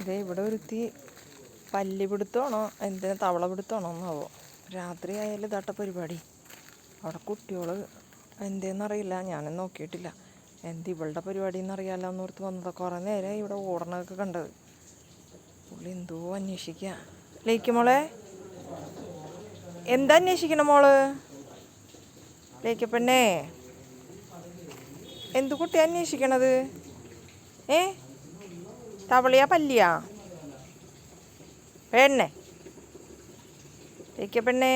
ഇതേ ഇവിടെ ഒരുത്തി പല്ലി പിടുത്തോണോ എന്തിനാ തവള പിടുത്തമാണോ എന്നാവോ രാത്രി ആയാലും ഇതാട്ട പരിപാടി. അവിടെ കുട്ടികൾ എന്തേന്നറിയില്ല ഞാനും നോക്കിയിട്ടില്ല. എന്ത് ഇവളുടെ പരിപാടി എന്നറിയാലോ എന്നോർത്ത് വന്നത്. കുറേ നേരമായി ഇവിടെ ഓടണതൊക്കെ കണ്ടത്. പുള്ളി എന്തോ അന്വേഷിക്കുക ലേക്ക് മോളെ. എന്താ അന്വേഷിക്കണം മോൾ? ലൈക്ക് പെണ്ണേ എന്ത് കുട്ടി അന്വേഷിക്കണത്? ഏ? തവളിയാ പല്ലിയാ. പെണ്ണേ. ഇരിക്ക പെണ്ണേ.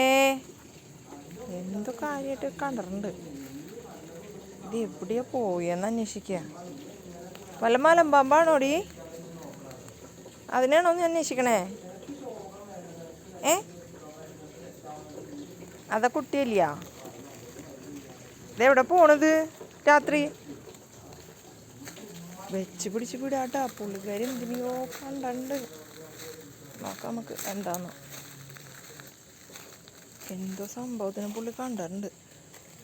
എന്തു കാര്യമായിട്ട് കണ്ടിട്ടുണ്ട് ഇത് എവിടെയാ പോയെന്ന് അന്വേഷിക്കുക വല്ല മലമ്പാമ്പാണോടി അതിനാണോ നീ അന്വേഷിക്കണേ? ഏ? അതാ കുട്ടിയല്ല ഇതെവിടെ പോണത് രാത്രി? വെച്ച് പിടിച്ച് വിടാട്ടാ പുള്ളിക്കാരി എന്തിനെയോ കണ്ടുണ്ട്. നോക്കാം നമുക്ക് എന്താന്ന്. എന്തോ സംഭവത്തിന് പുള്ളി കണ്ടിട്ടുണ്ട്.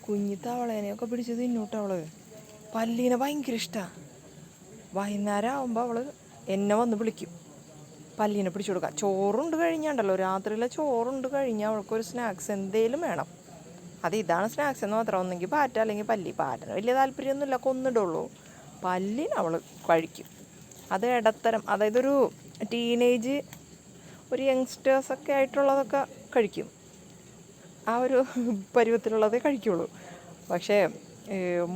കുഞ്ഞി തവളേനെയൊക്കെ പിടിച്ച് തിന്നൂട്ടോ അവൾ. പല്ലീനെ ഭയങ്കര ഇഷ്ടമാണ് വൈകുന്നേരം ആകുമ്പോൾ അവൾ എന്നെ വന്ന് വിളിക്കും. പല്ലീനെ പിടിച്ചു കൊടുക്കുക ചോറുണ്ട് കഴിഞ്ഞാണ്ടല്ലോ. രാത്രിയിലെ ചോറുണ്ട് കഴിഞ്ഞാൽ അവൾക്കൊരു സ്നാക്സ് എന്തേലും വേണം. അത് ഇതാണ് സ്നാക്സ് എന്ന് മാത്രം. ഒന്നെങ്കിൽ പാറ്റ അല്ലെങ്കിൽ പല്ലി. പാറ്റന് വലിയ താല്പര്യമൊന്നുമില്ല. കൊന്നിടുള്ളൂ. പല്ലിന് അവൾ കഴിക്കും. അത് ഇടത്തരം അതായത് ഒരു ടീനേജ് ഒരു യങ്സ്റ്റേഴ്സൊക്കെ ആയിട്ടുള്ളതൊക്കെ കഴിക്കും. ആ ഒരു പരുവത്തിലുള്ളതേ കഴിക്കുള്ളൂ. പക്ഷേ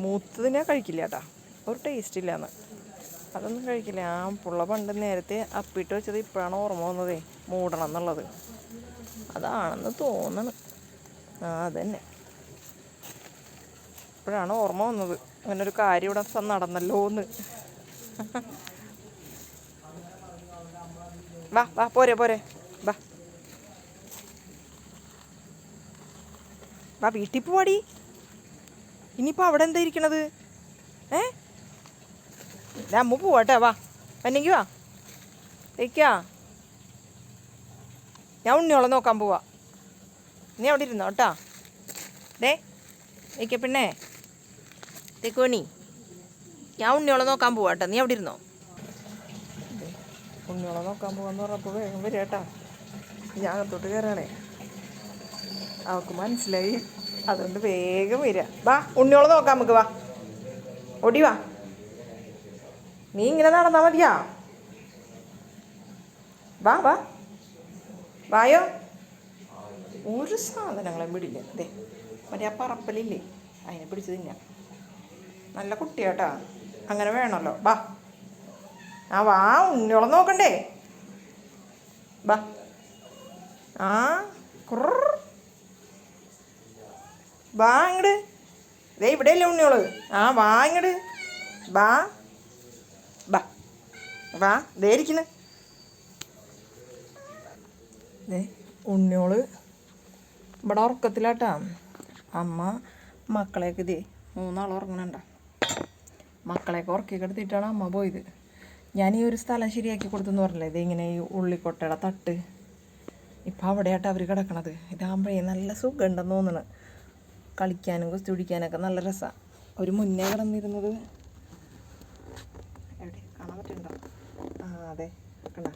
മൂത്തതിനെ കഴിക്കില്ല കേട്ടാ ഒരു ടേസ്റ്റ് ഇല്ലാന്ന്. അതൊന്നും കഴിക്കില്ല. ആ പുള്ള പണ്ട് നേരത്തെ അപ്പിട്ട് വെച്ചത് ഇപ്പോഴാണ് ഓർമ്മ വന്നതേ. മൂടണം എന്നുള്ളത്. അതാണെന്ന് തോന്നണം. ആ അതന്നെ. ഇപ്പോഴാണ് ഓർമ്മ വന്നത്. അങ്ങനെ ഒരു കാര്യം ഇവിടെ നടന്നല്ലോ എന്ന്. വാ വാ പോരെ പോരെ. വാ. വാ വീട്ടിൽ പോവാടി. ഇനിയിപ്പോൾ അവിടെ എന്താ ഇരിക്കണത്? ഏ? അമ്മ പോവാട്ടെ. വാ വന്നെങ്കിൽ വാ. ഇരിക്കാ ഞാൻ ഉണ്ണിയോളെ നോക്കാൻ പോവാ. നീ അവിടെ ഇരുന്നോ കേട്ടാ. ഏക്ക പിന്നെ തെക്കോണി ഞാൻ ഉണ്ണിയോളെ നോക്കാൻ പോവാ കേട്ടോ നീ അവിടെ ഇരുന്നോ? ഉണ്ണിയോളം നോക്കാൻ പോവാന്ന് പറഞ്ഞപ്പോൾ വേഗം വരിക കേട്ടാ. ഞാൻ അകത്തോട്ട് കയറാണേ അവൾക്ക് മനസ്സിലായി. അതുകൊണ്ട് വേഗം വരിക വാ ഉണ്ണിയോളെ നോക്കാം നമുക്ക് വാ. ഓടി വാ. നീ ഇങ്ങനെ നടന്നാ മതിയാ. വാ വാ. വായോ? ഒരു സാധനങ്ങളെ വിടില്ല അതെ മറ്റേ ആ പറപ്പലില്ലേ അതിനെ പിടിച്ച് തിന്നാം. നല്ല കുട്ടിയാട്ടാ. അങ്ങനെ വേണമല്ലോ. ബാ. ആ വാ ഉണ്ണിയോളം നോക്കണ്ടേ. ബാ. ആ കുറ വാ ഇങ്ങട്. ദേ ഇവിടെയല്ലേ ഉണ്ണിയോൾ. ആ വാ ഇങ്ങട്. ബാ. ബാ. വാ ദേ ഇരിക്കുന്നു. ഉണ്ണിയോൾ ഇവിടെ ഉറക്കത്തിലാട്ടാ. അമ്മ മക്കളെയൊക്കെ ഇതേ മൂന്നാൾ ഉറങ്ങണണ്ട? മക്കളെയൊക്കെ ഉറക്കി കിടത്തിയിട്ടാണ് അമ്മ പോയത്. ഞാൻ ഈ ഒരു സ്ഥലം ശരിയാക്കി കൊടുത്തെന്ന് പറഞ്ഞില്ലേ? ഇതിങ്ങനെ ഈ ഉള്ളിക്കൊട്ടയുടെ തട്ട്. ഇപ്പം അവിടെയായിട്ട് അവർ കിടക്കണത്. ഇതാകുമ്പോഴേ നല്ല സുഖമുണ്ടെന്ന് തോന്നണ്. കളിക്കാനും കുസ്തി പിടിക്കാനൊക്കെ നല്ല രസമാണ് ഒരു മുന്നേ കിടന്നിരുന്നത് എവിടെ? കാണാൻ പറ്റുന്നുണ്ടോ? ആ അതെ. കണ്ട.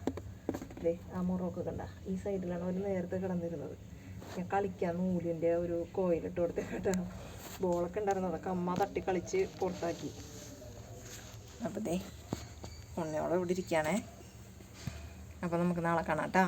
അതെ ആ മുറമൊക്കെ കണ്ട. ഈ സൈഡിലാണ് അവർ നേരത്തെ കിടന്നിരുന്നത്. ഞാൻ കളിക്കാൻ നൂലിന്റെ ഒരു കോയിലിട്ട് കൊടുത്ത് കേട്ടോ ബോളൊക്കെ ഉണ്ടായിരുന്നു അതൊക്കെ അമ്മ തട്ടി കളിച്ച് പുറത്താക്കി. അപ്പോൾ ദേ ഉണ്ണിയോളം ഇവിടെ ഇരിക്കുകയാണേ. അപ്പോൾ നമുക്ക് നാളെ കാണാം കേട്ടോ.